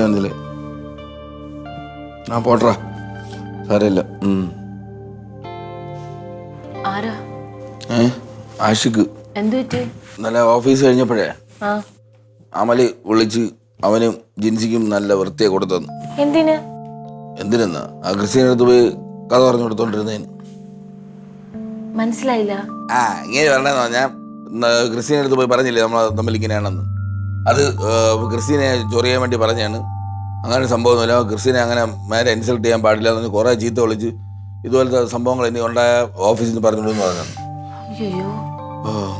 മനസ്സിലായി ആ പോട്ടറാ സാരമില്ല. ഉം. ആരാ? ഏ? പറ്റി? ഇന്നലെ ഓഫീസ് കഴിഞ്ഞപ്പോഴേ അമൽ വിളിച്ച് അവനും ജിൻസിക്കും നല്ല വൃത്തിയെ കൊടുത്തു എന്തിന്? എന്തിനെന്നാ? ആ ക്രിസ്ത്യനടുത്ത് പോയി കഥ പറഞ്ഞു കൊടുത്തോണ്ടിരുന്നേന്. മനസ്സിലായില്ല. ആ ഇങ്ങനെ പറഞ്ഞാ ക്രിസ്ത്യനടുത്ത് പോയി പറഞ്ഞില്ലേ? നമ്മൾ തമ്മിൽ ഇങ്ങനെയാണെന്ന്. അത് ക്രിസ്തീനെ ചൊറിയാൻ വേണ്ടി പറഞ്ഞാണ്. അങ്ങനെ സംഭവമൊന്നുമില്ല ക്രിസ്ത്യനെ അങ്ങനെ മേരെ ഇൻസൾട്ട് ചെയ്യാൻ പാടില്ല എന്ന് കുറേ ചീത്ത വിളിച്ച് ഇതുപോലത്തെ സംഭവങ്ങൾ ഇനി ഉണ്ടായ ഓഫീസിൽ നിന്ന് എന്ന് പറഞ്ഞു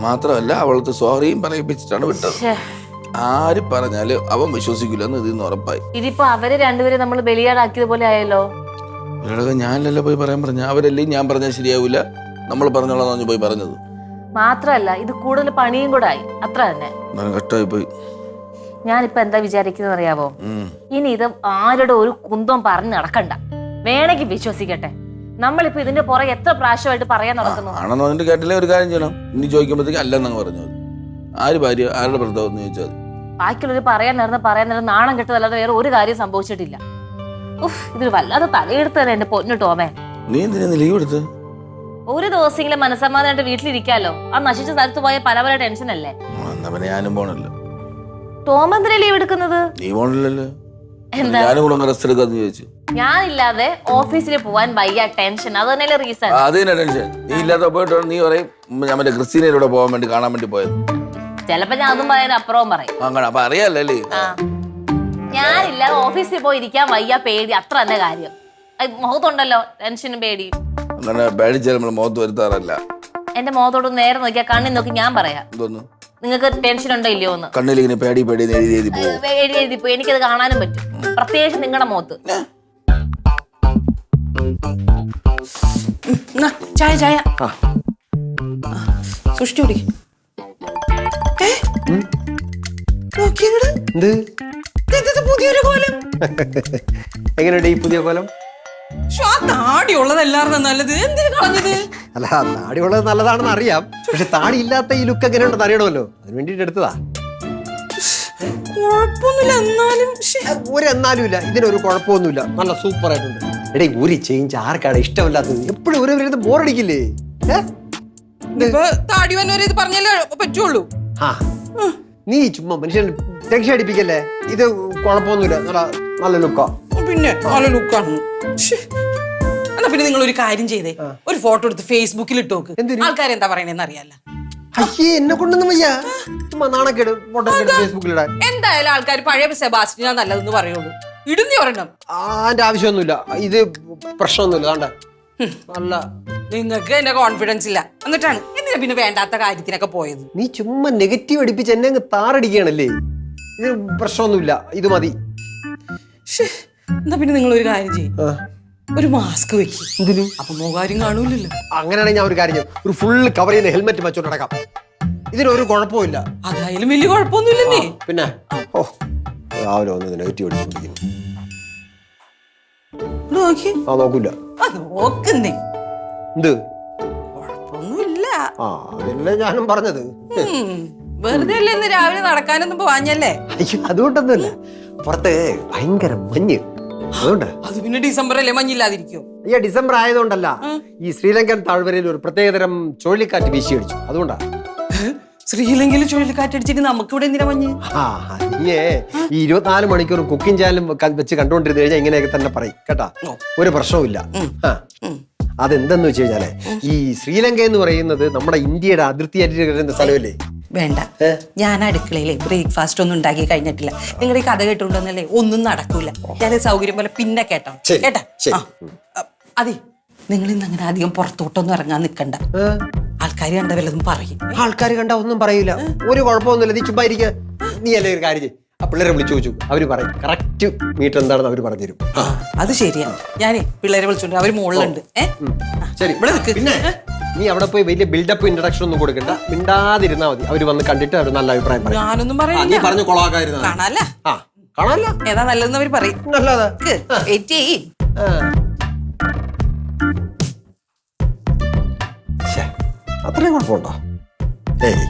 മാത്രമല്ല അവൾക്ക് സോറിയും പറയിപ്പിച്ചിട്ടാണ് വിട്ടത്. ആര് പറഞ്ഞാലും അവൻ വിശ്വസിക്കില്ലെന്ന് എന്ന് ഇതിന്ന് ഉറപ്പായി. ഇതിപ്പോ അവർ രണ്ടുപേരും നമ്മൾ ബലിയാടാക്കിയത് പോലെ ആയല്ലോ? ഞാനല്ലോ ഞാനല്ലല്ലോ പോയി പറയാൻ പറഞ്ഞ അവരല്ലേ ഞാൻ പറഞ്ഞാൽ ശരിയാവില്ല നമ്മൾ പറഞ്ഞോളാം പോയി പറഞ്ഞത്. മാത്രല്ല ഇത് കൂടുതൽ പണിയും കൂടെ ആയി. അത്ര തന്നെ. ഞാനിപ്പോ എന്താ വിചാരിക്കുന്നത് അറിയാവോ? ഇനി ഇത് ആരുടെ ഒരു കുന്തം പറഞ്ഞ് നടക്കണ്ട. വേണമെങ്കിൽ വിശ്വസിക്കട്ടെ. നമ്മളിപ്പോ ഇതിന്റെ പുറകെ എത്ര പ്രാവശ്യമായിട്ട് പറയാൻ നടക്കുന്നു? ആണെന്ന് പറഞ്ഞിട്ട് കേട്ടില്ലേ ഒരു കാര്യം ചെയ്യണം? ഇനി ചോദിക്കുമ്പോഴത്തേക്ക് അല്ലെന്നങ്ങ് പറഞ്ഞു ആര് ഭാര്യ ആരുടെ ഭർത്താവ് എന്ന് ചോദിച്ചാൽ ബാക്കിയുള്ളവർ പറയാൻ നടന്ന് പറയാൻ നടന്ന് നാണം കെട്ടതല്ലാതെ വേറെ ഒരു കാര്യം സംഭവിച്ചിട്ടില്ല. ഉഫ് ഇതൊരു വല്ലാതെ തലയെടുത്ത് തന്നെ എന്റെ പൊന്നു ടോമേ. നീ എന്തിനാ ലീവ് എടുത്ത് ഒരു ദിവസമെങ്കിലും മനസ്സമാധാനമായിട്ട് വീട്ടിലിരിക്കാലോ? ആ നശിച്ച സ്ഥലത്ത് പോയ പല പല ടെൻഷൻ അല്ലേ? ആ, എന്നാ പിന്നെ ഞാനും പോണല്ലോ. ടോം എന്തിനാ ലീവ് എടുക്കുന്നത്? നീ പോണില്ലല്ലോ. എന്താ? ഞാനും കൂടെ റെസ്റ്റ് എടുക്കാന്ന് ചോദിച്ചു. ഞാനില്ലാതെ ഓഫീസിൽ പോവാൻ വയ്യ ടെൻഷൻ അത് തന്നെയല്ലേ റീസൺ ആ, ടെൻഷൻ നീ ഇല്ലാത്ത പോയിട്ട് നീ പറയും ഞാൻ മറ്റേ പോകാൻ വേണ്ടി കാണാൻ വേണ്ടി പോയത്. ചിലപ്പോ ഞാൻ അതും പറയാൻ അപ്പുറവും പറയും. അങ്ങനെ. അപ്പൊ അറിയാലോ അല്ലേ? ആ. ഞാനില്ലാതെ ഓഫീസിൽ പോയി ഇരിക്കാൻ വയ്യ പേടി. അത്ര തന്നെ കാര്യം. അത് മുഖത്തുണ്ടല്ലോ ടെൻഷനും പേടിയും. അങ്ങനെ പേടിച്ചാൽ നമ്മൾ മുഖത്ത് വരുത്താറല്ല എന്റെ മുഖത്തോട് നേരെ നോക്കിയാ കണ്ണിൽ നോക്കി ഞാൻ പറയാ എന്തോന്നു നിങ്ങൾക്ക് ടെൻഷൻ ഉണ്ടോ ഇല്ലയോ എന്ന് കണ്ണിൽ ഇങ്ങനെ പേടി പേടി എന്ന് എഴുതി എഴുതി പോകും എഴുതി എഴുതി പോയി എനിക്കത് കാണാനും പറ്റും പ്രത്യേകിച്ച് നിങ്ങളുടെ മുഖത്ത് എന്നാ, ചായ ചായ സൃഷ്ടി കുടി നോക്കിയേടാ എന്ത് ഇതെന്ത് പുതിയൊരു കോലം എങ്ങനെയുണ്ട് ഈ പുതിയ കോലം ആ താടി ഉള്ളതല്ലായിരുന്നു നല്ലത്. എന്തിനു കളഞ്ഞത്? അല്ല താടി ഉള്ളത് നല്ലതാണെന്ന് അറിയാം. പക്ഷെ താടി ഇല്ലാത്ത ഈ ലുക്ക് എങ്ങനെയുണ്ടെന്ന് അറിയണമല്ലോ. അതിന് വേണ്ടിട്ട് എടുത്തതാ. കുഴപ്പമൊന്നുമില്ല എന്നാലും ഒരു എന്നാലും ഇല്ല ഇതിനൊരു കുഴപ്പമൊന്നുമില്ല. നല്ല സൂപ്പർ ആയിട്ടുണ്ട് എടേ ഒരു ചേഞ്ച് ആർക്കാണ് ഇഷ്ടമല്ലാത്തത്? എപ്പോഴും ഒരു വരുന്നത് ബോറടിക്കില്ലേ? താടി വന്നവരെ ഇത് പറഞ്ഞല്ലേ പറ്റുള്ളൂ. ആ. നീ ചുമ്മാ മനുഷ്യൻ ടെൻഷൻ അടിപ്പിക്കല്ലേ? ഇത് കുഴപ്പമൊന്നുമില്ല. നല്ല നല്ല ലുക്കാ പിന്നെ നല്ല ലുക്കാണ് എന്നാ പിന്നെ നിങ്ങൾ ഒരു കാര്യം ചെയ്തേ. ഒരു ഫോട്ടോ എടുത്ത് ഫേസ്ബുക്കിൽ ഇട്ട് നോക്ക്. എന്തിന്? ആൾക്കാരെന്താ പറയണെന്ന് അറിയാല്ല. അയ്യേ എന്നെ കൊണ്ടൊന്നും വയ്യ. ചുമ്മാ നാണക്കേട് ഫോട്ടോ എന്തായാലും ആൾക്കാർ പഴയ സെബാസ്റ്റിനാ നല്ലതെന്ന് പറയുള്ളൂ. ഇടുന്നി ഒരെണ്ണം ആന്റെ അതിന്റെ ആവശ്യമൊന്നുമില്ല. ഇത് പ്രശ്നമൊന്നുമില്ല. വേണ്ട നല്ല. നിങ്ങൾക്ക് എന്നെ കോൺഫിഡൻസ് ഇല്ല. എന്നിട്ടാണ് എന്തിനാ പിന്നെ വേണ്ടാത്ത കാര്യത്തിനൊക്കെ പോയത്? നീ ചുമ്മാ നെഗറ്റീവ് അടിപ്പിച്ച് എന്നെ അങ്ങ് താറടിക്കുകയാണല്ലേ? ഇത് പ്രശ്നമൊന്നുമില്ല. ഇത് മതി. എന്നാ പിന്നെ നിങ്ങൾ ഒരു കാര്യം ചെയ്യും. ഒരു മാസ്ക് വെക്കി. എന്തിന്? അപ്പൊ മുഖാരും കാണൂലല്ലോ. അങ്ങനെയാണെങ്കിൽ ഞാൻ ഒരു കാര്യം ചെയ്യും. ഒരു ഫുൾ കവർ ചെയ്യുന്ന ഹെൽമെറ്റ് വെച്ചോണ്ട് നടക്കാം. ഇതിനൊരു കുഴപ്പമില്ല അതായാലും വലിയ കുഴപ്പമൊന്നുമില്ലെന്നേ. പിന്നെ? ഓ രാവിലെ വന്ന് നെഗറ്റീവ് അടിച്ചുകൊണ്ടിരിക്കുന്നു ആ നോക്കൂല. നോക്കുന്നേ. എന്ത്? കുഴപ്പമൊന്നുമില്ല. ആ അതല്ലേ ഞാനും പറഞ്ഞത്. വെറുതെ അല്ലേ ഇന്ന് രാവിലെ നടക്കാനൊന്നും പോവാഞ്ഞല്ലേ? അതുകൊണ്ടൊന്നുമല്ല. പുറത്ത് ഭയങ്കര മഞ്ഞ്. അതുകൊണ്ട്? അത് പിന്നെ ഡിസംബർ അല്ലേ മഞ്ഞില്ലാതിരിക്കോ? അയ്യോ ഡിസംബർ ആയതുകൊണ്ടല്ല. ഈ ശ്രീലങ്കൻ താഴ്വരയിൽ ഒരു പ്രത്യേകതരം ചുഴലിക്കാറ്റ് വീശി അടിച്ചു അതുകൊണ്ടാ ശ്രീലങ്കയിൽ ചുഴലിക്കാറ്റടിച്ചിട്ട് നമുക്ക് ഇവിടെ എന്തിനാ മഞ്ഞ്? ആ നീയേ ഈ ഇരുപത്തിനാല് മണിക്കൂർ കുക്കിംഗ് ചാനലും വെച്ച് കണ്ടുകൊണ്ടിരുന്നു കഴിഞ്ഞാൽ ഇങ്ങനെയൊക്കെ തന്നെ പറയും. കേട്ടാ? ഒരു പ്രശ്നവുമില്ല. ആ. അതെന്തെന്ന് വെച്ച് കഴിഞ്ഞാൽ ഈ ശ്രീലങ്ക എന്ന് പറയുന്നത് നമ്മുടെ ഇന്ത്യയുടെ അതിർത്തി കിടക്കുന്ന സ്ഥലമല്ലേ? വേണ്ട. ഞാൻ അടുക്കളയിലെ ബ്രേക്ക്ഫാസ്റ്റ് ഒന്നും ഉണ്ടാക്കി കഴിഞ്ഞിട്ടില്ല. നിങ്ങളുടെ ഈ കഥ കേട്ടുകൊണ്ടൊന്നല്ലേ ഒന്നും നടക്കൂല. ഞാൻ സൗകര്യം പോലെ പിന്നെ കേട്ടോ. കേട്ടാ. അതെ. നിങ്ങൾ ഇന്ന് അങ്ങനെ അധികം പുറത്തോട്ടൊന്നും ഇറങ്ങാൻ നിൽക്കണ്ട ആൾക്കാർ കണ്ട വല്ലതും പറയും. ആൾക്കാർ കണ്ട ഒന്നും പറയൂല. ഒരു കുഴപ്പമൊന്നുമില്ല. നീ ചുമ്മാ ഇരിക്കുക നീ അല്ലേ ഒരു കാര്യം ചെയ്യ്. ആ പിള്ളേരെ വിളിച്ചു ചോദിച്ചു. അവർ പറയും. കറക്റ്റ് മീറ്റർ എന്താണെന്ന് അവർ പറഞ്ഞു തരും അത് ശരിയാ. ഞാൻ പിള്ളേരെ വിളിച്ചോണ്ട് അവർ മുകളിലുണ്ട്. ശരി. ഇവിടെ പിന്നെ നീ അവിടെ പോയി വലിയ ബിൽഡപ്പ് ഇൻട്രഡക്ഷൻ ഒന്നും കൊടുക്കണ്ട. മിണ്ടാതിരുന്നാ മതി. അവർ വന്ന് കണ്ടിട്ട് അവർ നല്ല അഭിപ്രായം പറയും. ഞാനൊന്നും നീ പറഞ്ഞു. കാണാല്ല. ആ കാണാല്ല. ഏതാ നല്ലതെന്ന് അവർ പറയും. നല്ലതാ. വെയിറ്റ് ചെയ്യ്. ശ്ശേ, അത്രയും കുഴപ്പമുണ്ടോ? ഏയ്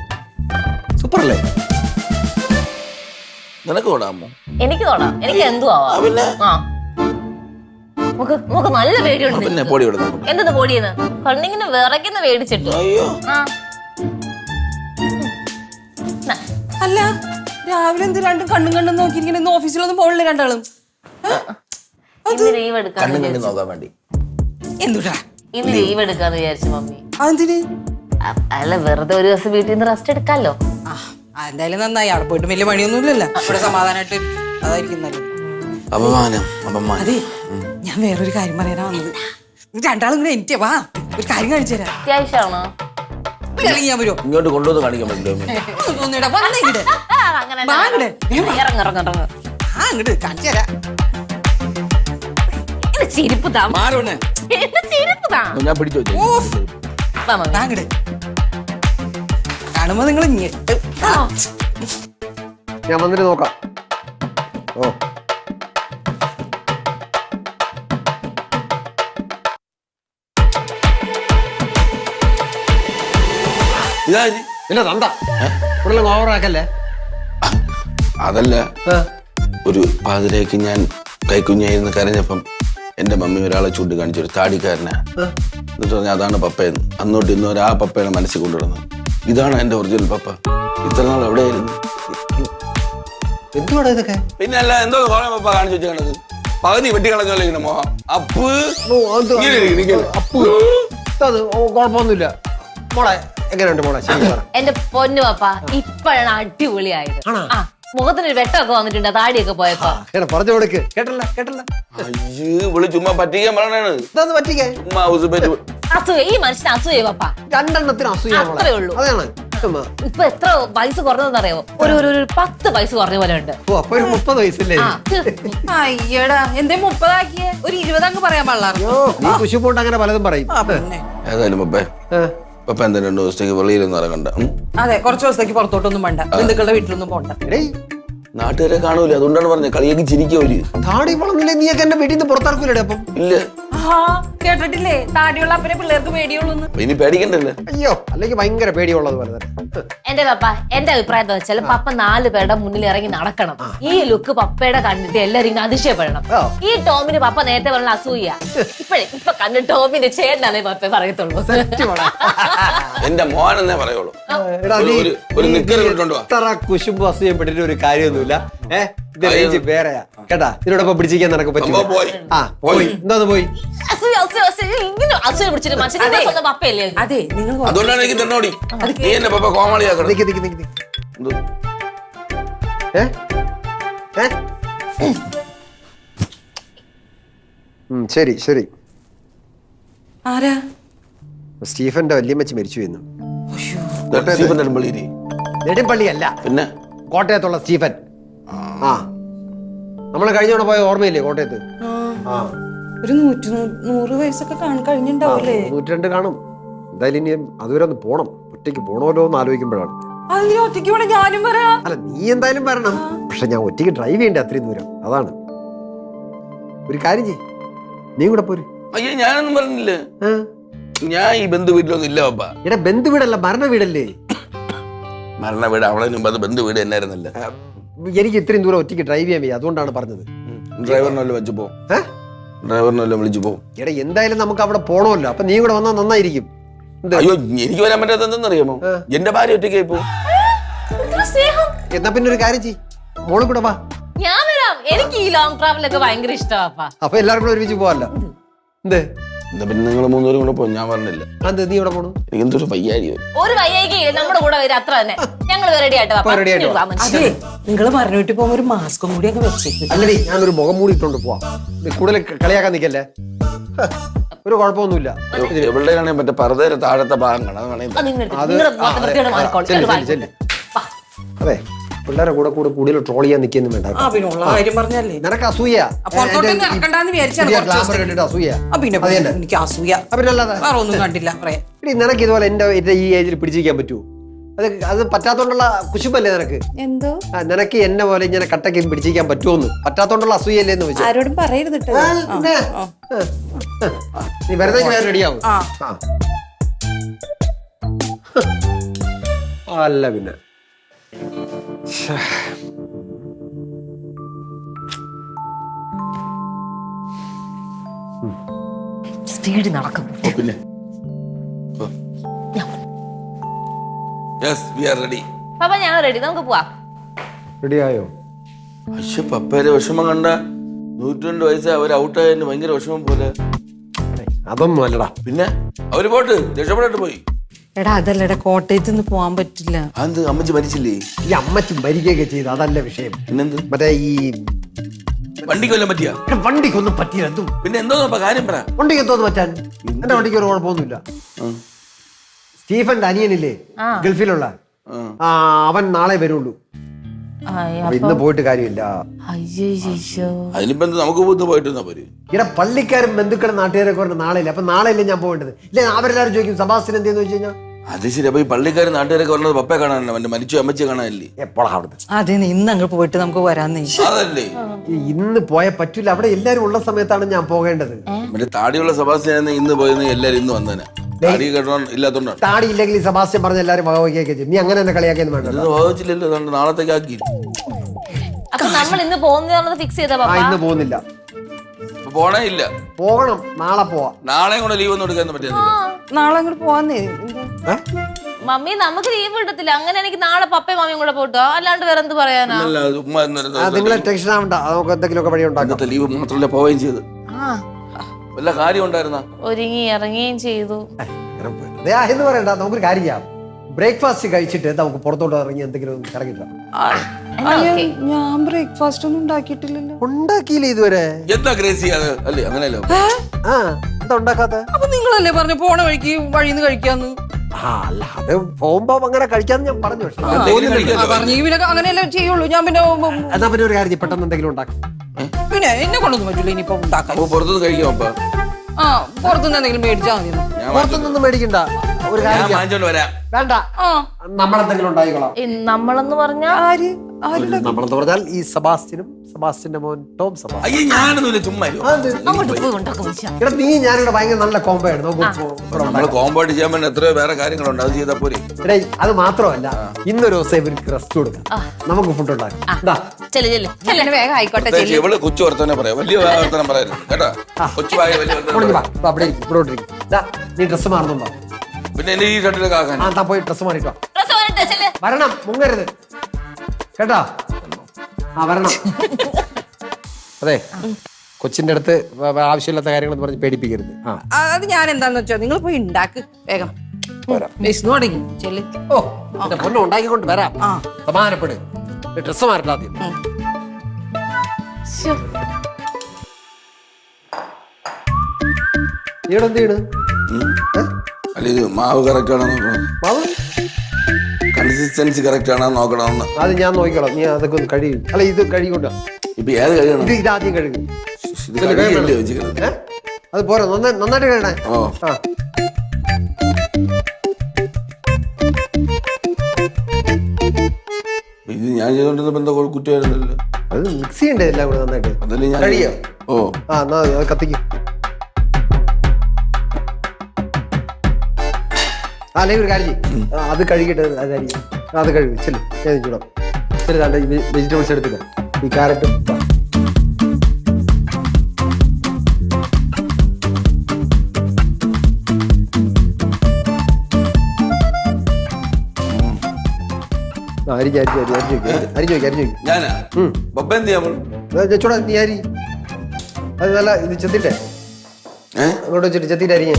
സൂപ്പർ അല്ലേ? നിനക്ക് തൊടാമോ എനിക്ക് തൊടാം എനിക്ക് എന്തു ആവാം. പിന്നെ? ആ. നമുക്ക് നമുക്ക് നല്ല പേടിയുണ്ട് പിന്നെ പൊടി വിടുന്നു എന്തെന്ന് പൊടിയെന്ന്? കണ്ണിങ്ങനെ വിറയ്ക്കുന്ന പേടിച്ചിട്ട്. അയ്യോ. ആ. ന, അല്ല രാവിലെ എന്ത് രണ്ടും കണ്ണും കണ്ണും നോക്കിയിരിക്കണ ഇന്ന് ഓഫീസിലൊന്നും പോകണില്ല രണ്ടാളും. ഇന്ന് ലീവ് എടുക്കാന്ന് കണ്ണും കണ്ണി വിചാരിച്ചു. നോക്കാൻ വേണ്ടി. എന്തുടാ ഇന്ന് ലീവ് എടുക്കാന്ന് വിചാരിച്ചു മമ്മി. അതെന്തിന്? അ- അല്ല വെറുതെ ഒരു ദിവസം വീട്ടിൽ നിന്ന് റെസ്റ്റ് ആ, എന്തായാലും നന്നായി. അവിടെ പോയിട്ട് വലിയ പണിയൊന്നും ഇല്ലല്ലോ ഇവിടെ സമാധാനമായിട്ട് അതായിരിക്കും നല്ലത്. അപമാനം അപമാനം. അതെ ഞാൻ വേറൊരു കാര്യം പറയാനാ വന്നത്. രണ്ടാളും കൂടെ എനിക്ക് വാ ഒരു കാര്യം കാണിച്ചു തരാം. അത്യാവശ്യമാണോ? അല്ലെങ്കിൽ ഞാൻ വരുമോ ഇങ്ങോട്ട് കൊണ്ടുവന്ന് കാണിക്കാൻ പറ്റില്ല ചിരിപ്പ് താ. ചിരിപ്പ് താ. ഞാൻ പിടിച്ചു കാണുമ്പോ നിങ്ങൾ ഞെട്ട്. ഞാൻ വന്നിട്ട് നോക്കാം. ഓ. ഇതാര്? പിന്നെ തണ്ട ഇവിടെ ഓവറാക്കല്ലേ? അതല്ല. ഒരു പാതിരേക്ക് ഞാൻ കൈക്കുഞ്ഞായിരുന്നു കരഞ്ഞപ്പം എന്റെ മമ്മി ഒരാളെ ചൂണ്ടിക്കാണിച്ചു ഒരു താടിക്കാരനെ. എന്നിട്ട് പറഞ്ഞു അതാണ് പപ്പയെന്ന്. അന്നോട്ട് ഇന്നൊരു ഒരു ആ പപ്പയാണ് മനസ്സിൽ കൊണ്ടുവരുന്നത്. ഇതാണ് എന്റെ ഒറിജിനൽ പപ്പ. ഇത്ര നാൾ എവിടെയായിരുന്നു? എന്തുവാടാ ഇതൊക്കെ? പിന്നെ അല്ല എന്തോ കോളം പപ്പ കാണിച്ചു വെച്ചാണത് പകുതി വെട്ടി കളഞ്ഞോലെ ഇങ്ങനെ മോഹം അപ്പ്. ഇങ്ങനെ ഇരിക്ക്, ഇങ്ങനെ. അപ്പു. അത്. ഓ, കുഴപ്പമൊന്നുമില്ല. മോളെ എങ്ങനെയുണ്ട് മോളെ? ശരി പറ. എന്റെ പൊന്നു പപ്പ ഇപ്പോഴാണ് അടിപൊളിയായത്. ആണോ? ആ മുഖത്തിനൊരു വെട്ടമൊക്കെ വന്നിട്ടുണ്ട് താടിയൊക്കെ പോയപ്പോ. അങ്ങനെ പറഞ്ഞു കൊടുക്ക്. കേട്ടല്ല കേട്ടല്ല. അയ്യേ വിളി ചുമ്മാ പറ്റിക്കാൻ പറയണാണ് ഇതാന്ന് പറ്റിക്കേ ചുമ്മാ ഹൗസ് പേറ്റ് അസൂയ. ഈ മനുഷ്യന് അസൂയ പപ്പ. രണ്ടെണ്ണത്തിന് അസൂയ മോളെ. അത്രേ ഉള്ളൂ. അതാണ്. ഇപ്പൊ എത്ര വയസ്സ് കുറഞ്ഞതെന്ന് അറിയോ ഒരു ഒരു ഒരു പത്ത് വയസ്സ് കുറഞ്ഞ പോലെ ഉണ്ട്. ഓ അപ്പൊ ഒരു മുപ്പത് വയസ്സല്ലേ? ആ. അയ്യടാ എന്തേ മുപ്പതാക്കിയേ? ഒരു ഇരുപതങ്ങ് പറയാൻ പാടില്ലായിരുന്നു അയ്യോ നീ അങ്ങനെ പലതും പറയും. ആ പിന്നെ. ഏതായാലും പപ്പേ രണ്ടു ദിവസത്തേക്ക് വെളിയിലൊന്നും ഇറങ്ങണ്ട. ഉം? അതെ കുറച്ച് ദിവസത്തേക്ക് പുറത്തോട്ടൊന്നും വേണ്ട. ബന്ധുക്കളുടെ വീട്ടിലൊന്നും പോണ്ട. എടീ നാട്ടുകാരെ കാണൂല. അതുകൊണ്ടാണ് പറഞ്ഞത്. കളിയൊക്കെ ചിരിക്കവര് താടി വളർന്നില്ലേ? നീയൊക്കെ എന്റെ വീട്ടിൽ നിന്ന് പുറത്തിറക്കൂലേ അപ്പം. ഇല്ല. ആ കേട്ടിട്ടില്ലേ? താടിയുള്ള അപ്പനെ പിള്ളേർക്ക് പേടിയുള്ളൂ ഇനി പേടിക്കണ്ടല്ലേ? അയ്യോ അല്ലെങ്കിൽ ഭയങ്കര പേടിയുള്ളത് പോലെ തന്നെ. എന്റെ പപ്പ എന്റെ അഭിപ്രായം എന്താ വെച്ചാൽ പപ്പ നാല് പേരുടെ മുന്നിൽ ഇറങ്ങി നടക്കണം. ഈ ലുക്ക് പപ്പയുടെ കണ്ടിട്ട് എല്ലാരും ഇങ്ങനെ അതിശയപ്പെടണം. ഈ ടോമിന് പപ്പ നേരത്തെ പറഞ്ഞ അസൂയ. ഇപ്പഴേ ഇപ്പൊ കണ്ട് ടോമിന്റെ ചേട്ടനാണ് പപ്പ പറയത്തുള്ളൂ. എന്റെ മോനെന്നേ പറയുള്ളൂ. എടാ, ഒരു- നീ- ഒരു- ഒരു നീ നിക്കറ് കൊണ്ടുവാ. ഇത്ര കുശുമ്പ് അസൂയപ്പെട്ടിട്ട് ഒരു കാര്യമൊന്നുമില്ല. ഏ ഇത് റേഞ്ച് വേറെയാ. കേട്ടാ ഇതിനോടൊപ്പം പിടിച്ചിരിക്കാൻ നടക്കും പറ്റും പോയി. ആ പോയി. എന്താന്ന് പോയി. അസൂയ അസൂയ അസൂയ. ഇങ്ങനെ അസൂയ പിടിച്ചിട്ട് മനുഷ്യന്റെ സ്വന്തം പപ്പയല്ലേ? അത്? അതെ നിങ്ങൾ അതുകൊണ്ടാണ് എനിക്ക് നീ എന്നെ പപ്പ കോമാളിയാക്കണം നിക്ക് നിക്ക് നിക്ക് നിക്ക്. എന്ത്? ഏ? ഏ? ഉം, ശരി ശരി. ആരാ? സ്റ്റീഫന്റെ വല്യമ്മച്ച് മരിച്ചു എന്നും സ്റ്റീഫൻ നെടുമ്പള്ളിയിരി. നെടുമ്പള്ളിയല്ല പിന്നെ? കോട്ടയത്തുള്ള സ്റ്റീഫൻ. ആ. നമ്മൾ കഴിഞ്ഞ തവണ പോയ ഓർമ്മയില്ലേ കോട്ടയത്ത്? ആ. ഒരു നൂറ്റി നൂറ് വയസ്സൊക്കെ കഴിഞ്ഞിണ്ടാവൂലേ നൂറ്റിരണ്ട് കാണും. എന്തായാലും ഇനി അതുവരെ ഒന്ന് പോണം. ഒറ്റയ്ക്ക് പോണമല്ലോ എന്ന് ആലോചിക്കുമ്പോഴാണ്. ഒറ്റയ്ക്ക് വേണം ഞാനും വരാം. അല്ല നീ എന്തായാലും വരണം. പക്ഷെ ഞാൻ ഒറ്റയ്ക്ക് ഡ്രൈവ് ചെയ്യണ്ടേ അത്രയും ദൂരം? അതാണ്. ഒരു കാര്യം ചെയ് നീ കൂടെ പോര്. അയ്യോ ഞാനൊന്നും പറഞ്ഞില്ല? ഞാൻ ഈ ബന്ധു വീട്ടിലൊന്നും ഇല്ല പപ്പ എടാ ബന്ധു വീടല്ല മരണ വീടല്ലേ? മരണ വീട് അവളെ മുമ്പ് അത് ബന്ധു വീട് എന്നായിരുന്നില്ല എനിക്ക് ഇത്രയും ദൂരം ഒറ്റയ്ക്ക് ഡ്രൈവ് ചെയ്യാൻ വയ്യ. അതുകൊണ്ടാണ് പറഞ്ഞത്. ഡ്രൈവറിനെല്ലാം വെച്ച് പോ? ഡ്രൈവറിനെല്ലാം വിളിച്ചു പോ എടാ എന്തായാലും നമുക്ക് അവിടെ പോണമല്ലോ. അപ്പൊ നീ കൂടെ വന്നാൽ നന്നായിരിക്കും? അയ്യോ എനിക്ക് വരാൻ പറ്റാത്തറിയാമോ. എന്റെ ഭാര്യ ഒറ്റയ്ക്ക് പോ എന്നാ പിന്നെ ഒരു കാര്യം ചെയ് മോൾ കൂടെ വാ. ഞാൻ വരാം. എനിക്ക് ഈ ലോങ് ട്രാവൽ ഒക്കെ ഭയങ്കര ഇഷ്ടമാ അപ്പൊ. എല്ലാവർക്കും ഒരുമിച്ച് പോവാല്ലോ. എന്ത്? എന്താ പിന്നെ നിങ്ങൾ മൂന്നുപേരും കൂടെ പോ ഞാൻ പറഞ്ഞില്ല. അത് നീ ഇവിടെ പോണു? എനിക്ക് എന്തൊരു വയ്യാരി ഒരു വയ്യായിക്ക് നമ്മുടെ കൂടെ വരും അത്ര തന്നെ. ഞങ്ങൾ റെഡി ആയിട്ട് ആയിട്ട് വാ. അതെ. നിങ്ങൾ പറഞ്ഞു വിട്ട് പോകുമ്പോ ഒരു മാസ്കും കൂടി അങ്ങ് വെച്ചേക്കും. അല്ലടി ഞാനൊരു മുഖം മൂടി ഇട്ടോണ്ട് പോവാം. ഇത് കൂടുതൽ കളിയാക്കാൻ നിൽക്കല്ലേ ഹ, ഒരു കുഴപ്പമൊന്നുമില്ല. എവിടെയാണ് മറ്റേ പർദ്ദയുടെ താഴത്തെ ഭാഗം കാണാം അത് വേണമെങ്കിൽ നിങ്ങൾ അത്. നിങ്ങൾ ആ, അതെ, ആ, ചെല്ല്. അതെ. പിള്ളേരെ കൂടെ കൂടെ കൂടുതൽ ട്രോൾ ചെയ്യാൻ നിൽക്കുന്നു വേണ്ട ആ പിന്നെ ഉള്ള കാര്യം പറഞ്ഞല്ലേ? നിനക്ക് അസൂയ. ഇറക്കണ്ടാന്ന് വിചാരിച്ചാണ് കുറച്ച്. കണ്ടിട്ട് അസൂയ. ആ പിന്നെ അത് തന്നെ. എനിക്ക് അസൂയ. ആ, വേറെ ഒന്നും കണ്ടില്ല പറയാം. എടി നിനക്ക് ഇതുപോലെ എന്റെ എന്റെ ഈ ഏജിൽ പിടിച്ചിരിക്കാൻ പറ്റുമോ അത് അത് പറ്റാത്തോണ്ടുള്ള കുശുമ്പല്ലേ നിനക്ക്? എന്തോ? ആ, നിനക്ക് എന്നെ പോലെ ഇങ്ങനെ കട്ടക്ക് പിടിച്ചിരിക്കാൻ പറ്റുമെന്ന് പറ്റാത്തോണ്ടുള്ള അസൂയല്ലേ എന്ന് വെച്ചു ആരോടും പറയരുത് കേട്ടോ ആ, പിന്നെ? ആ, ആ. നീ വെറുതെ വേറെ റെഡിയാവും? ആ. അല്ല പിന്നെ. സ്പീഡ് നടക്കും ഓ, പിന്നെ. യെസ് വി ആർ റെഡി പപ്പ ഞാൻ റെഡി നമുക്ക് പോവാം. റെഡിയായോ പക്ഷെ പപ്പയുടെ വിഷമം കണ്ട നൂറ്റിരണ്ട് വയസ്സ് അവർ ഔട്ടായതിന് ഭയങ്കര വിഷമം പോലെ. അതൊന്നും അല്ലടാ പിന്നെ? അവർ പോട്ട്. രക്ഷപ്പെട്ടിട്ട് പോയി. എടാ അതല്ലടാ കോട്ടയത്ത് നിന്ന് പോവാൻ പറ്റില്ല. അതെന്ത് അമ്മച്ചി മരിച്ചില്ലേ? ഈ അമ്മച്ചി മരിക്കുകയൊക്കെ ചെയ്ത് അതല്ല വിഷയം. പിന്നെന്ത്? മറ്റേ ഈ വണ്ടിക്ക് കൊല്ലാൻ പറ്റിയ? എടാ, വണ്ടിക്കൊന്നും പറ്റിയില്ല എന്തും. പിന്നെ എന്തോ കാര്യം പറ. വണ്ടിക്ക് എന്തോന്ന് പറ്റാൻ. എന്റെ വണ്ടിക്ക് ഒരു കുഴപ്പമൊന്നുമില്ല. ആ, സ്റ്റീഫന്റെ അനിയനില്ലേ. ഗൾഫിലുള്ള? ആ. ആ അവൻ നാളെ വരുള്ളൂ. അപ്പൊ ഇന്ന് പോയിട്ട് കാര്യമില്ല. അയ്യോ അതിനിപ്പോ എന്ത് നമുക്ക് പോയിട്ട് പോയിട്ട് പോര്? ഇവിടെ പള്ളിക്കാരും ബന്ധുക്കളും നാട്ടുകാരൊക്കെ പറഞ്ഞ നാളെ ഇല്ല അപ്പൊ നാളെ ഇല്ല ഞാൻ പോകേണ്ടത്? ഇല്ല അവരെല്ലാരും ചോദിക്കും സബാസ്റ്റിൻ എന്തെന്ന് വെച്ച് കഴിഞ്ഞാൽ അത് ശരി അപ്പൊ ഈ പള്ളിക്കാർ നാട്ടുകാരൊക്കെ പറഞ്ഞത് പപ്പയെ കാണാനല്ല? അവന്റെ മരിച്ചു അമ്മച്ചി കാണാനല്ലേ? എപ്പോഴാണ് അവിടുന്ന്? അതെ ഇന്ന് അങ്ങ് പോയിട്ട് നമുക്ക് വരാന്നേ അതല്ലേ? ഇന്ന് പോയാൽ പറ്റൂല. അവിടെ എല്ലാരും ഉള്ള സമയത്താണ് ഞാൻ പോകേണ്ടത്. മറ്റേ താടിയുള്ള സഭാസിനെ ഇന്ന് പോയെന്ന് എല്ലാരും ഇന്ന് വന്നേനെ. താടി കെട്ടണോ ഇല്ലാത്തോണ്ടാണ്. താടി ഇല്ലെങ്കിൽ ഈ സെബാസ്റ്റ്യൻ പറഞ്ഞ എല്ലാരും വകവയ്ക്കൊക്കെ ചെയ്യും. നീ അങ്ങനെ തന്നെ കളിയാക്കിയെന്ന് വേണ്ട ഇത് വായിച്ചില്ലല്ലോ അതുകൊണ്ട് നാളത്തേക്ക് ആക്കി. അപ്പൊ നമ്മൾ ഇന്ന് പോകുന്നത് ഫിക്സ് ചെയ്ത ആ പപ്പ? ഇന്ന് പോകുന്നില്ല. ഇപ്പൊ പോണേ ഇല്ല. പോകണം. നാളെ പോവാം. നാളെ കൂടെ ലീവ് ഒന്നും എടുക്കാൻ പറ്റില്ല. നാളെ അങ്ങോട്ട് പോവാന്നേ? മമ്മി നമുക്ക് ലീവ് കിട്ടത്തില്ല അങ്ങനെ എനിക്ക് നാളെ പപ്പയും മമ്മിയും കൂടെ പോട്ടോ അല്ലാണ്ട് വേറെ എന്ത് പറയാനാ അല്ല ഉമ്മ എന്നൊരു ആ, നിങ്ങളെ ടെൻഷൻ ആവണ്ട. നമുക്ക് എന്തെങ്കിലുമൊക്കെ വഴി ഉണ്ടാക്കാം. ഇന്നത്തെ ലീവ് മാത്രമല്ല പോവുകയും ചെയ്ത്. ആ. വല്ല കാര്യം ഉണ്ടായിരുന്ന? ഒരുങ്ങി ഇറങ്ങുകയും ചെയ്തു. അതെ എന്ന് പറയണ്ട. നമുക്കൊരു കാര്യം ചെയ്യാം. ബ്രേക്ക്ഫാസ്റ്റ് കഴിച്ചിട്ട് നമുക്ക് പുറത്തോട്ട് ഇറങ്ങി എന്തെങ്കിലും കറങ്ങിട്ട് എന്നാ okay. ഞാൻ ബ്രേക്ക്ഫാസ്റ്റ് ഒന്നും ഉണ്ടാക്കിയിട്ടില്ലല്ലോ. ഉണ്ടാക്കിയില്ലേ ഇതുവരെ? എന്താ ഗ്രേസി അത്? അല്ലേ അങ്ങനെയല്ലോ? ആ എന്താ ഉണ്ടാക്കാത്ത? അപ്പൊ നിങ്ങളല്ലേ പറഞ്ഞു പോണ വഴിക്ക് വഴിന്ന് കഴിക്കാന്ന്? ആ അല്ല അത് പോകുമ്പോ അങ്ങനെ കഴിക്കാന്ന് ഞാൻ പറഞ്ഞു പക്ഷേ എന്തെങ്കിലും കഴിക്കാലോ പറഞ്ഞു. പിന്നെ അങ്ങനെയല്ലേ ചെയ്യുള്ളൂ. ഞാൻ പിന്നെ ഉം, ഉം, എന്നാ പിന്നെ ഒരു കാര്യം ചെയ്യ്, പെട്ടെന്ന് എന്തെങ്കിലും ഉണ്ടാക്കാം. പിന്നെ എന്നെ കൊണ്ടൊന്നും പറ്റില്ല ഇനിയിപ്പോ ഉണ്ടാക്കാൻ. അപ്പൊ പുറത്തുനിന്ന് കഴിക്കാം അപ്പ? ആ പുറത്തുനിന്ന് എന്തെങ്കിലും മേടിച്ചാൽ മതി. ഞാൻ പുറത്തൊന്നും മേടിക്കണ്ട. ഒരു കാര്യം ഞാൻ ചെയ്യാം. വാങ്ങിച്ചോണ്ട് വരാം. വേണ്ട. നമ്മളെന്തെങ്കിലും ഉണ്ടായിക്കോളാം. നമ്മളെന്ന് പറഞ്ഞാൽ നമ്മളെന്ന് പറഞ്ഞാൽ ഈ സെബാസ്റ്റിനും സെബാസ്റ്റിന്റെ മോൻ ടോം. ഇവിടെ നീ ഞാനിവിടെ ഭയങ്കര നല്ല കോമ്പോ ആണ് കോമ്പായിട്ട് ചെയ്യാൻ പറ്റുന്ന എത്രയോ വേറെ കാര്യങ്ങളുണ്ട്. അത് ചെയ്താൽ പോരെ. എടേ അത് മാത്രമല്ല ഇന്നൊരു ദിവസം ഇവർക്ക് റെസ്റ്റ് കൊടുക്കാം. നമുക്ക് ഫുഡ് ഉണ്ടാക്കാം. വേഗം ആയിക്കോട്ടെ ഇവൾ കൊച്ചു വർത്തനെ പറയാം. വലിയ വർത്തനം പറയരുത്. കേട്ടോ? കൊച്ചു വലിയ നീ ഡ്രസ്സ് മാറുന്നുണ്ടോ? പിന്നെ എന്റെ ഈ ഷർട്ടിലൊക്കെ ആക്കാൻ ആ താ പോയി ഡ്രസ് മാറിട്ടോ ചെല്ല്. വരണം മുങ്ങരുത്. കേട്ടോ? ആ വരണം. അതെ കൊച്ചിന്റെ അടുത്ത് വ- വ- ആവശ്യമില്ലാത്ത കാര്യങ്ങൾ പറഞ്ഞ് പേടിപ്പിക്കരുത്. ആ. ആ, അത് ഞാൻ എന്താന്ന് വെച്ചാ? നിങ്ങൾ പോയി ഉണ്ടാക്ക് വേഗം. തുടങ്ങി ചെല്ല്. ഓ എന്റെ പൊന്നെ ഉണ്ടാക്കിക്കൊണ്ട് വരാം. ആ. സമാധാനപ്പെട്. ഡ്രസ്സ് മാറട്ടെ ആദ്യം. ശ്ശോ. ഈടെ എന്ത് ചെയ്യണ് ഏ? അല്ല ഇത് മാവ് കറക്റ്റ് ആണോ മാവ്? കൺസിസ്റ്റൻസി കറക്റ്റ് ആണോ നോക്കണമെന്ന്. അത് ഞാൻ നോക്കിക്കോളാം. നീ അതൊക്കെ ഒന്ന് കഴിയും അല്ല ഇത് കഴുകിക്കൊണ്ട? ഇപ്പൊ ഏത് കഴിയണം ഇത് ഇതാദ്യം കഴുകി. അത് പോരാ നന്നായി നന്നായിട്ട് കഴിയണേ ഓ. ആ. ഇത് ഞാൻ ചെയ്തോണ്ടിരുന്നപ്പോ എന്താ കുറ്റമായിരുന്നല്ലോ. അത് മിക്സ് ചെയ്യണ്ടേ എല്ലാം കൂടെ നന്നായിട്ട്. അതല്ലേ ഞാൻ കഴിയോ? ഓ. ആ എന്നാ അത് കത്തിക്ക്. അല്ലെങ്കിൽ ഒരു കാര്യം ചെയ്യ്. ആ, അത് കഴുകിയിട്ട് അത് കഴുകി. ചെല്ലു. ചൂടാം. താണ്ട വെജിറ്റബിൾസ് എടുത്തില്ല ഈ കാരറ്റും. ഞാനാ? ഉം. ബൊബ്ബ എന്ത് ചെയ്യാൻ പോണു? ചൂടാ നീ അരി. അത് നല്ല ഇത് ചെത്തിട്ടെ. ഏ? അങ്ങോട്ട് വെച്ചിട്ട് ചെത്തിട്ട് അരിഞ്ഞ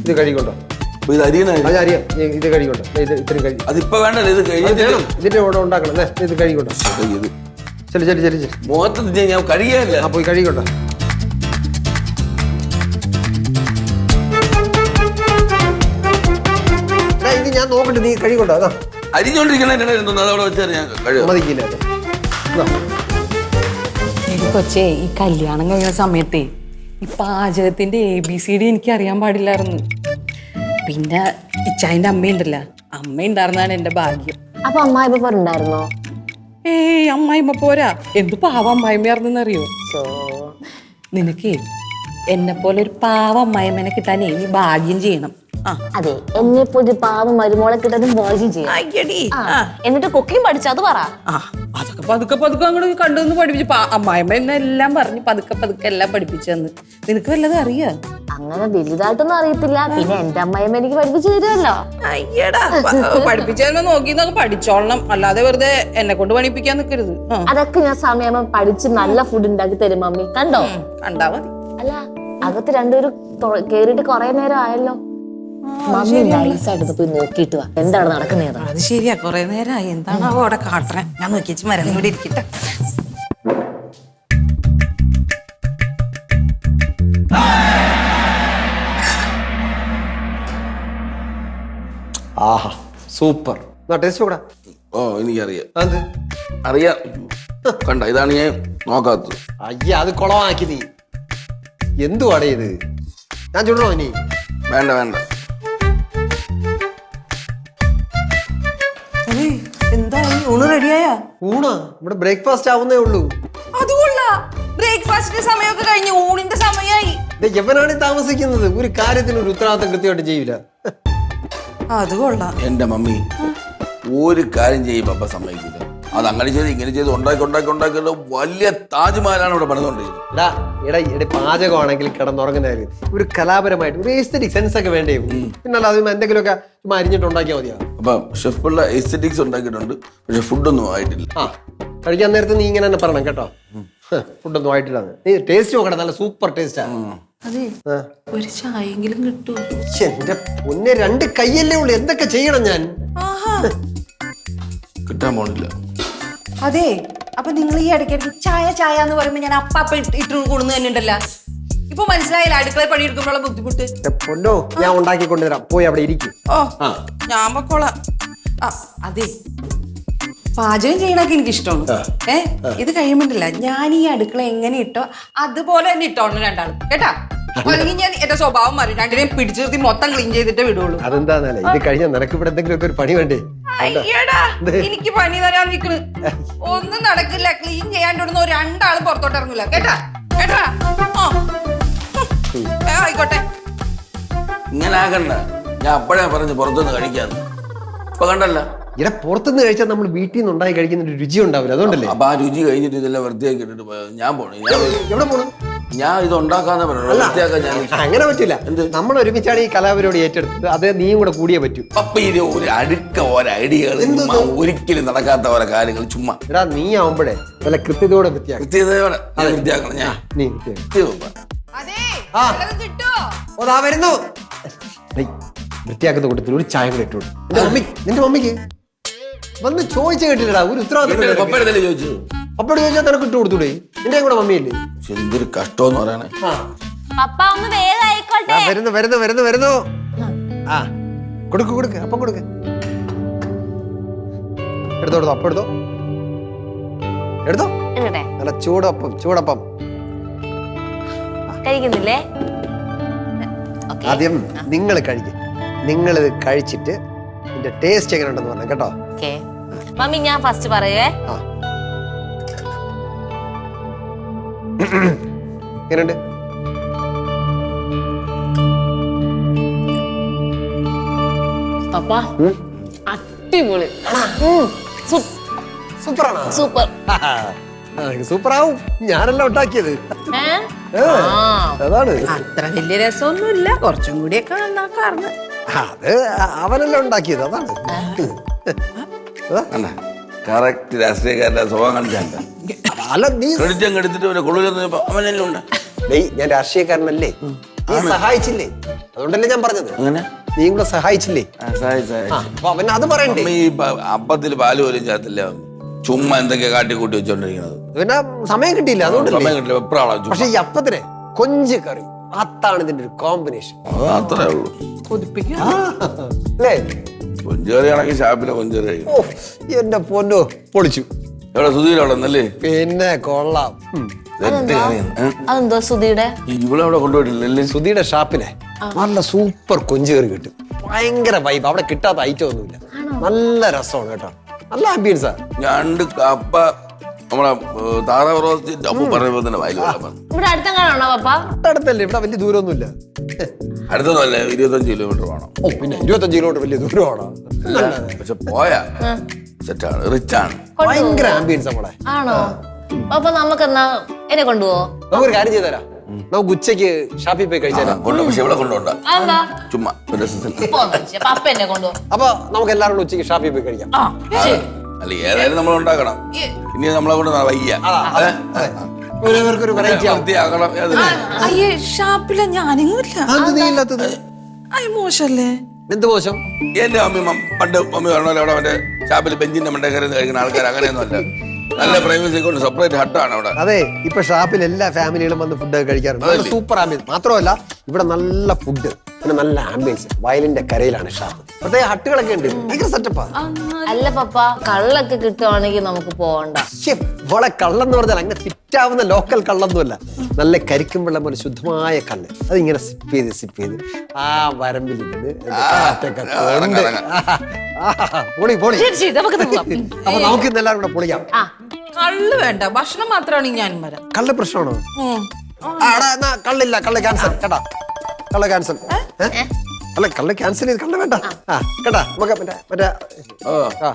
ഇത് കഴിക്കൊണ്ടോ ഇത് അരിയണായിരുന്നു അത് അറിയാം നീ ഇത് കഴിക്കൊണ്ടോ ദേ ഇത് ഇത്രയും കഴി അതിപ്പോ വേണ്ടല്ലോ ഇത് അത് കഴിഞ്ഞിട്ട് ഇതിന്റെ കൂടെ ഉണ്ടാക്കണം ദേ, ഇത് കഴിക്കൊണ്ടോ ഇത് ചെല്ലു ചെല്ലു ചെല്ലു ചെല്ലു മുഖത്ത് ഞാൻ കഴിയാനില്ല ആ പോയി കഴിക്കൊണ്ടോ ദേ, ഇത് ഞാൻ നോക്കട്ടെ നീ കഴിക്കൊണ്ടോ അതാ. അരിഞ്ഞോണ്ടിരിക്കണ അതവിടെ വെച്ചാൽ ഞാൻ കഴിയും സമ്മതിക്കില്ല അത്. ഇത് കൊച്ചേ ഈ കല്യാണം കഴിഞ്ഞ സമയത്തേ ഈ പാചകത്തിന്റെ എ ബി സി ഡി എനിക്ക് അറിയാൻ പാടില്ലായിരുന്നു. പിന്നെ ഇച്ചായന്റെ അമ്മയുണ്ടല്ല അമ്മ ഉണ്ടായിരുന്നാണ് എന്റെ ഭാഗ്യം. അപ്പൊ അമ്മായി ഉണ്ടായിരുന്നോ ഏയ് അമ്മായിമ്മ പോരാ. എന്ത് പാവ അമ്മായിമ്മയാർന്നെന്ന് അറിയോ നിനക്ക് എന്നെ പോലെ ഒരു പാവ അമ്മായിമ്മനെ കിട്ടാൻ നീ ഭാഗ്യം ചെയ്യണം. അതെ എന്നെ പോലെ പാവ മരുമോളെ കിട്ടാനും ഭാഗ്യം ചെയ്യണം. എന്നിട്ട് കുക്കിംഗ് പഠിച്ചു അത് പറ. പതുക്കെ പതുക്കെ അങ്ങോട്ട് കണ്ടുവന്ന് പഠിപ്പിച്ചു. അമ്മായിമ്മ എന്നെ എല്ലാം പറഞ്ഞ് പതുക്കെ പതുക്കെ എല്ലാം പഠിപ്പിച്ചു തന്ന്. നിനക്ക് വല്ലതും അറിയാ? അങ്ങനെ വലുതായിട്ടൊന്നും അറിയത്തില്ല. പിന്നെ എന്റെ അമ്മായിമ്മ എനിക്ക് പഠിപ്പിച്ചു തരുമല്ലോ. അയ്യടാ നോക്കി പഠിച്ചോളണം. അല്ലാതെ വെറുതെ എന്നെ കൊണ്ട് പണിപ്പിക്കാൻ നിൽക്കരുത് അതൊക്കെ ഞാൻ സമയം പഠിച്ച് നല്ല ഫുഡ് ഉണ്ടാക്കി തരും മമ്മി. കണ്ടോ? കണ്ടാ മതി. അല്ല അകത്ത് രണ്ടുപേരും കേറിട്ട് കേറിയിട്ട് കൊറേ നേരം ആയല്ലോ. മമ്മി നൈസായിട്ട് പോയി നോക്കിയിട്ട് വാ. എന്താണ് നടക്കുന്നത് അത് ശരിയാ. കൊറേ നേരമായി എന്താണ് അവിടെ കാട്ടണേ. ഞാൻ നോക്കി വെച്ച് മരുന്ന് കൂടി ഇരിക്കട്ടെ. ആഹാ സൂപ്പർ. ടേസ്റ്റ് കൂടാ ഓ എനിക്കറിയാം. അത് അറിയാം. കണ്ട ഇതാണ് ഞാൻ നോക്കാത്തത്. അയ്യ അത് കുളമാക്കി നീ. എന്തുവാടേ ഇത്? ഞാൻ ചുടണോ ഇനി? വേണ്ട വേണ്ട. ഊണ് റെഡിയായാ? ഊണാ? ഇവിടെ ബ്രേക്ക്ഫാസ്റ്റ് ആവുന്നേ ഉള്ളൂ. അതുകൊള്ള ബ്രേക്ക്ഫാസ്റ്റിന്റെ സമയമൊക്കെ കഴിഞ്ഞ് ഊണിന്റെ സമയമായി ദേ, എവനാണ് താമസിക്കുന്നത്. ഒരു കാര്യത്തിന് ഒരു ഉത്തരവാദിത്തം കൃത്യമായിട്ട് ചെയ്യില്ല അത് കൊള്ളാം എന്റെ മമ്മി ഒരു കാര്യം ചെയ്യും അപ്പ സമ്മതിക്കില്ല അത് അങ്ങനെ ചെയ്ത് ഇങ്ങനെ ചെയ്ത് ഉണ്ടാക്കി ഉണ്ടാക്കി ഉണ്ടാക്കി വലിയ താജ്മഹലാണ് ഇവിടെ പണിതുകൊണ്ടിരിക്കുന്നത്. എടാ എടാ എടാ പാചകമാണെങ്കിൽ കിടന്നുറങ്ങുന്നതിൽ ഒരു കലാപരമായിട്ട് ഒരു എസ്തറ്റിക് സെൻസ് ഒക്കെ വേണ്ടേ? പിന്നല്ല അത് എന്തെങ്കിലുമൊക്കെ ചുമ്മാ അരിഞ്ഞിട്ട് ഉണ്ടാക്കിയാൽ മതിയാ? അപ്പൊ ഷെഫുള്ള എസ്തറ്റിക്സ് ഉണ്ടാക്കിയിട്ടുണ്ട് പക്ഷെ ഫുഡൊന്നും ആയിട്ടില്ല. ആ കഴിക്കാൻ നേരത്ത് നീ ഇങ്ങനെ തന്നെ പറയണം കേട്ടോ. ഫുഡൊന്നും ആയിട്ടില്ല നീ ടേസ്റ്റ് നോക്കണം നല്ല സൂപ്പർ ടേസ്റ്റാ അതെ ഒരു ചായെങ്കിലും കിട്ടുമോ? എന്റെ പൊന്നെ രണ്ട് കയ്യല്ലേ ഉള്ളു എന്തൊക്കെ ചെയ്യണം ഞാൻ? ആഹാ. കിട്ടാൻ പോണില്ല. അതെ അപ്പൊ നിങ്ങൾ ഈ ഇടയ്ക്കിടയ്ക്ക് ചായ ചായ എന്ന് പറയുമ്പോ ഞാൻ അപ്പ അപ്പ ഇട്ട് കൊടുന്നു തന്നെ ഉണ്ടല്ലോ ഇപ്പൊ മനസ്സിലായില്ല? അടുക്കള പണിയെടുക്കുമ്പോഴുള്ള ബുദ്ധിമുട്ട്. പൊന്നോ ഞാൻ ഉണ്ടാക്കി കൊണ്ടുവരാം പോയി അവിടെ ഇരിക്കും. ഓ ഞാൻ പൊക്കോളാം. അതെ. പാചകം ചെയ്യണൊക്കെ എനിക്ക് ഇഷ്ടമാണ് ഏ? ഇത് കഴിയുമ്പോണ്ടല്ല? ഞാൻ ഈ അടുക്കള എങ്ങനെ ഇട്ടോ അതുപോലെ തന്നെ ഇട്ടോണം രണ്ടാളും. കേട്ടാ? അല്ലെങ്കിൽ ഞാൻ എന്റെ സ്വഭാവം മാറി രണ്ടിനെയും പിടിച്ചു നിർത്തി മൊത്തം ക്ലീൻ ചെയ്തിട്ടേ വിടുള്ളൂ. അതെന്താന്നല്ലേ? ഇത് കഴിഞ്ഞാൽ നിനക്ക് ഇവിടെ എന്തെങ്കിലുമൊക്കെ ഒരു പണി വേണ്ടേ? അയ്യടാ എനിക്ക് പണി തരാൻ നിക്കണ്. ഒന്നും നടക്കില്ല. ക്ലീൻ ചെയ്യാണ്ടിടുന്ന രണ്ടാളും പുറത്തോട്ട് ഇറങ്ങില്ല കേട്ടാ? കേട്ടാ? ആ. ഹും. ഏ, ആയിക്കോട്ടെ. ഇങ്ങനെ ആകണ്ട ഞാൻ അപ്പോഴേ പറഞ്ഞു പുറത്തുനിന്ന് കഴിക്കാന്ന്. ഇപ്പൊ കണ്ടല്ല? ഇവിടെ പുറത്തുനിന്ന് കഴിച്ചാൽ നമ്മൾ വീട്ടിൽ നിന്ന് ഉണ്ടായി കഴിക്കുന്ന ഒരു രുചി ഉണ്ടാവില്ല. അതുകൊണ്ടല്ലേ? അപ്പൊ ആ രുചി കഴിഞ്ഞിട്ട് ഇതെല്ലാം വൃത്തിയാക്കി ഇട്ടിട്ട് ഞാൻ പോണു. ഞാൻ എവിടെ പോണം? ഞാൻ ഇത് ഉണ്ടാക്കാന്ന് പറഞ്ഞു അങ്ങനെ പറ്റില്ല. നമ്മൾ ഒരുമിച്ചാണ് ഈ കലാപരിപാടി ഏറ്റെടുത്തത്. അത് നീയും കൂടെ കൂടിയേ പറ്റൂ. അപ്പൊ ഇത് ഒരു അടുക്ക ഓരോ ഐഡിയകൾ ഒരിക്കലും നടക്കാത്ത ഓരോ കാര്യങ്ങൾ ചുമ്മാ. എടാ നീ ആവുമ്പോഴേ നല്ല കൃത്യതയോടെ വൃത്തിയാക്കണം ഞാൻ നീ വരുന്നു. വൃത്തിയാക്കുന്ന കൂട്ടത്തിൽ ഒരു ചായ കൂടെ നിന്റെ മമ്മി നിന്റെ മമ്മിക്ക്. വന്ന് ചോദിച്ചു കേട്ടില്ലടാ ഒരു ഉത്തരവാദിത്തം പപ്പയുടെ ചോദിച്ചു. അപ്പോഴും ചോദിച്ചാൽ നിനക്ക് ഇട്ട് കൊടുത്തൂടെ? നിന്റെ കൂടെ മമ്മിയല്ലേ? എന്തൊരു കഷ്ടമെന്ന് പറയണേ ആ. പപ്പ ഒന്ന് വേഗം ആയിക്കോട്ടെ വരുന്നു വരുന്നു വരുന്നു വരുന്നു. ആ. കൊടുക്ക് കൊടുക്ക് അപ്പം കൊടുക്ക്. എടുത്തോ എടുത്തോ അപ്പം എടുത്തോ. എടുത്തോ? നല്ല ചൂടപ്പം ചൂടപ്പം. കഴിക്കുന്നില്ലേ? ആദ്യം നിങ്ങൾ കഴിക്കും. നിങ്ങൾ കഴിച്ചിട്ട് ഇതിന്റെ ടേസ്റ്റ് എങ്ങനെ ഉണ്ടെന്ന് പറഞ്ഞു കേട്ടോ. ഓക്കെ മമ്മി ഞാൻ ഫസ്റ്റ് പറയേ. എങ്ങനെയുണ്ട്? പപ്പ അടിപൊളി. സൂപ്പറാണോ? സൂപ്പർ. സൂപ്പർ ആവും ഞാനല്ല ഉണ്ടാക്കിയത്. അതാണ്. അത്ര വലിയ രസമൊന്നുമില്ല. കുറച്ചും കൂടിയൊക്കെ നന്നാക്കാറുണ്ട്. അത് അവനല്ല ഉണ്ടാക്കിയത് അതാണ്. അല്ല കറക്റ്റ് രാഷ്ട്രീയക്കാരുടെ സ്വഭാവം കാണിച്ചാണ്ട അല്ല നീ ക്രെഡിറ്റ് അങ്ങ് എടുത്തിട്ട് പിന്നെ കൊള്ളില്ലെന്ന് അവനെല്ലാം ഉണ്ട്? ഡേയ് ഞാൻ രാഷ്ട്രീയക്കാരനല്ലേ? നീ സഹായിച്ചില്ലേ? അതുകൊണ്ടല്ലേ ഞാൻ പറഞ്ഞത്. അങ്ങനെ? നീ കൂടെ സഹായിച്ചില്ലേ? അപ്പൊ അവൻ അത് പറയണ്ടേ? ഈ അപ്പത്തിൽ പാൽ പോലും ചേർത്തില്ല. ചുമ്മാ എന്തൊക്കെ കാട്ടി കൂട്ടി വെച്ചോണ്ടിരിക്കുന്നത്. പിന്നെ സമയം കിട്ടിയില്ല അതുകൊണ്ട് സമയം കിട്ടില്ല പക്ഷെ ഈ അപ്പത്തിനെ കൊഞ്ച് കറി. അതാണ് ഇതിന്റെ ഒരു കോമ്പിനേഷൻ അത് അത്രേ ഉള്ളൂ. കൊതിപ്പിക്കും അല്ലേ കൊഞ്ചേറി ആണെങ്കിൽ ഷാപ്പിലെ കൊഞ്ചേറി കഴിക്കും ഓ എന്റെ പൊന്നോ പൊളിച്ചു. എവിടെ പിന്നെ കൊള്ളാം. ഉം. ഇതെന്ത് കാര്യം? ഏ? അതെന്തോ സുധിയുടെ ഇവിടെ അവിടെ കൊണ്ടുപോയിട്ടില്ലല്ലേ? സുധിയുടെ ഷാപ്പിലെ നല്ല സൂപ്പർ കൊഞ്ചേറി കിട്ടും. ഭയങ്കര വൈബ് അവിടെ കിട്ടാത്ത ഐറ്റം ഒന്നുമില്ല. നല്ല രസമാണ് കേട്ടോ. നല്ല ആംബിയൻസാ ഞണ്ട് കപ്പ നമ്മളെ താറാവ് റോസ്റ്റ് അപ്പൊ പറയുമ്പോ തന്നെ വന്നു ഇവിടെ അടുത്തെങ്ങാണോ പപ്പ? അടുത്തല്ലേ ഇവിടെ വലിയ ദൂരമൊന്നുമില്ല. അടുത്തൊന്നുമല്ല ഇരുപത്തഞ്ച് കിലോമീറ്റർ വേണം. ഓ പിന്നെ ഇരുപത്തഞ്ച് കിലോമീറ്റർ വലിയ ദൂരമാണ്? പക്ഷെ പോയാ സെറ്റാണ് റിച്ച് ആണ് ഭയങ്കര ആംബിയൻസ് നമ്മളെ. ആണോ? അപ്പൊ നമുക്ക് എന്നാ എന്നെ കൊണ്ടുപോവോ? നമുക്കൊരു കാര്യം ചെയ്തരാ നമുക്ക് ഉച്ചയ്ക്ക് ഷാപ്പിൽ പോയി കഴിച്ചാലോ? കൊണ്ട് പക്ഷെ ഇവിടെ കൊണ്ടുപോണ്ട ചുമ്മാ അപ്പൊ നമുക്ക് എല്ലാവരും ഉച്ചയ്ക്ക് ഷാപ്പിൽ പോയി കഴിക്കാം. അല്ല ഏതായാലും നമ്മൾ ഉണ്ടാക്കണം. ഇനി നമ്മളെ കൊണ്ട് വയ്യ. വൃത്തിയാക്കണം? അയ്യേ ഷാപ്പില ഞാനിങ്ങല്ല അത് നീ ഇല്ലാത്തത്? അയ്യ മോശല്ലേ? എന്ത് മോശം? എന്റെ അമ്മി പണ്ട് മമ്മി പറഞ്ഞ അവിടെ മറ്റേ ഷാപ്പിൽ ബെഞ്ചിന്റെ മണ്ടേ കയറി കഴിക്കുന്ന ആൾക്കാർ അങ്ങനെയൊന്നുമല്ല. നല്ല പ്രൈവസി കൊണ്ട് സെപ്പറേറ്റ് ഹട്ടാണ് അവിടെ. അതെ ഇപ്പൊ ഷാപ്പിൽ എല്ലാ ഫാമിലികളും വന്ന് ഫുഡ് കഴിക്കാറുണ്ട്. സൂപ്പർ ആംബിയൻസ് മാത്രമല്ല ഇവിടെ നല്ല ഫുഡ് പിന്നെ നല്ല ആംബിയൻസ് വയലിന്റെ കരയിലാണ് ഷാപ്പ് പ്രത്യേക ഹട്ടുകളൊക്കെ ഉണ്ട്. ഭയങ്കര സെറ്റപ്പാ അല്ല പപ്പ കള്ളൊക്കെ കിട്ടുവാണെങ്കിൽ നമുക്ക് പോകണ്ട മോളെ കള്ളെന്ന് പറഞ്ഞാൽ അങ്ങനെ ഫിറ്റ് ആവുന്ന ലോക്കൽ കള്ളൊന്നുമല്ല. നല്ല കരിക്കും വെള്ളം പോലെ ശുദ്ധമായ കല്ല്. അതിങ്ങനെ സിപ്പ് ചെയ്ത് സിപ്പ് ചെയ്ത് ആ വരമ്പിൽ ഇരുന്ന് പൊളി പൊളി. അപ്പൊ നമുക്ക് ഇന്ന് എല്ലാവരും കൂടെ പൊളിക്കാം. കള്ള് വേണ്ട. ഭക്ഷണം മാത്രമാണ് ഞാൻ വരാം. കള്ള പ്രശ്നമാണോ? കള്ളില്ല കള്ള് ക്യാൻസർ കേട്ടാ. കള്ള ക്യാൻസൽ അല്ല കള്ള ക്യാൻസൽ ചെയ്ത് കള്ള വേണ്ട. ആ. കേട്ടാ നമുക്ക് മറ്റേ മറ്റേ ആ.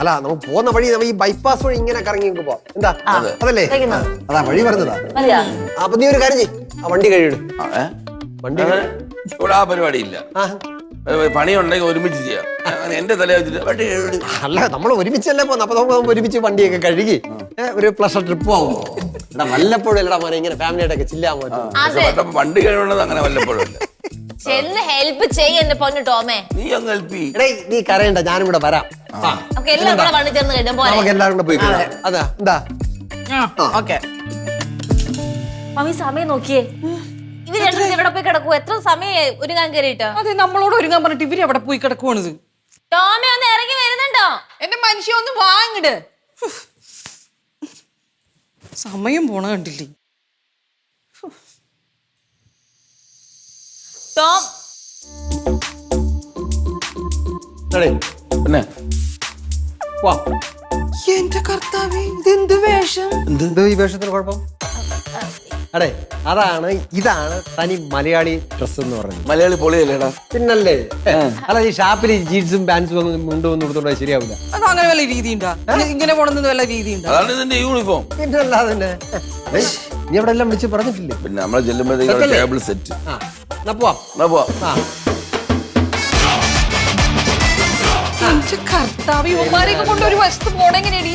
അല്ല നമുക്ക് പോകുന്ന വഴി നമ്മ ഈ ബൈപ്പാസ് വഴി ഇങ്ങനെ കറങ്ങി പോവാം. എന്താ? അതല്ലേ? അതാ വഴി പറഞ്ഞതാ. അപ്പൊ നീ ഒരു കാര്യം ചെയ് ആ വണ്ടി കഴിയിടും വണ്ടി ഇവിടെ ആ. പരിപാടി ഇല്ല പണിയുണ്ടെങ്കിൽ ഒരുമിച്ച് ചെയ്യാം. എന്റെ തല വെച്ചിട്ട് വണ്ടി. അല്ല നമ്മൾ ഒരുമിച്ചല്ലേ പോകുന്നത്. അപ്പൊ നമുക്ക് നമുക്ക് ഒരുമിച്ച് വണ്ടിയൊക്കെ കഴുകി ഒരു പ്ലഷർ ട്രിപ്പ് ആവും. എടാ വല്ലപ്പോഴും അല്ലടാ മോനെ ഇങ്ങനെ ഫാമിലി ആയിട്ടൊക്കെ ചില്ലാൻ പറ്റും. പക്ഷെ പെട്ടെന്ന് വണ്ടി കഴിവുള്ളത് അങ്ങനെ വല്ലപ്പോഴും ചെന്ന് ഹെൽപ്പ് ചെയ്യ എന്റെ പൊന്നു ടോമേ. നീ അങ്ങ് ഹെൽപ്പ് ചെയ്യ്. എടേ നീ കരയണ്ട ഞാനും ഇവിടെ വരാം. ആ. നമുക്ക് എല്ലാം പോലെ നമുക്ക് എല്ലാവരും കൂടെ പോയി. അതാ. എന്താ? ആ ഓക്കെ. മമ്മി സമയം നോക്കിയേ. ഇവർ രണ്ടുപേരും ഇവിടെ പോയി കിടക്കൂ എത്ര സമയം ഒരുങ്ങാൻ കയറിയിട്ട് അതെ നമ്മളോട് ഒരുങ്ങാൻ പറഞ്ഞിട്ട് ഇവർ എവിടെ പോയി കിടക്കുവാണിത്? ടോമി ഒന്ന് ഇറങ്ങി വരുന്നുണ്ടോ? എന്റെ മനുഷ്യ ഒന്ന് വാങ്ങിട് സമയം പോണ കണ്ടില്ലേ? ടോം. പിന്നെ? വാ. എന്റെ കർത്താവേ ഇതെന്ത് വേഷം? എന്ത്? ഈ വേഷത്തിന് കുഴപ്പം? അടേ അതാണ് ഇതാണ് തനി മലയാളി ഡ്രസ് എന്ന് പറയുന്നത് മലയാളി പൊളിയല്ലേടാ? പിന്നല്ലേ? അല്ല ഈ ഷാപ്പിൽ ജീൻസും പാൻസും ഒന്നും മുണ്ടും ഒന്നും കൊടുത്തോണ്ടാ ശരിയാവില്ല അത് അങ്ങനെ വല്ല രീതി ഉണ്ടാ ഇങ്ങനെ പോണെന്ന് വല്ല രീതി ഉണ്ടാ അതാണ് ഇതിന്റെ യൂണിഫോം പിന്നെ അല്ലാതെ തന്നെ നീ അവിടെ എല്ലാം വിളിച്ച് പറഞ്ഞിട്ടില്ലേ? പിന്നെ നമ്മളെ ചെല്ലുമ്പോഴത്തേക്കും? ടേബിൾ സെറ്റ് ആ എന്നാ പോവാം. പോവാം. ആ. കർത്താവ് ഇവന്മാരെയൊക്കെ കൊണ്ട് ഒരു വശത്ത് പോണെങ്ങനെയടി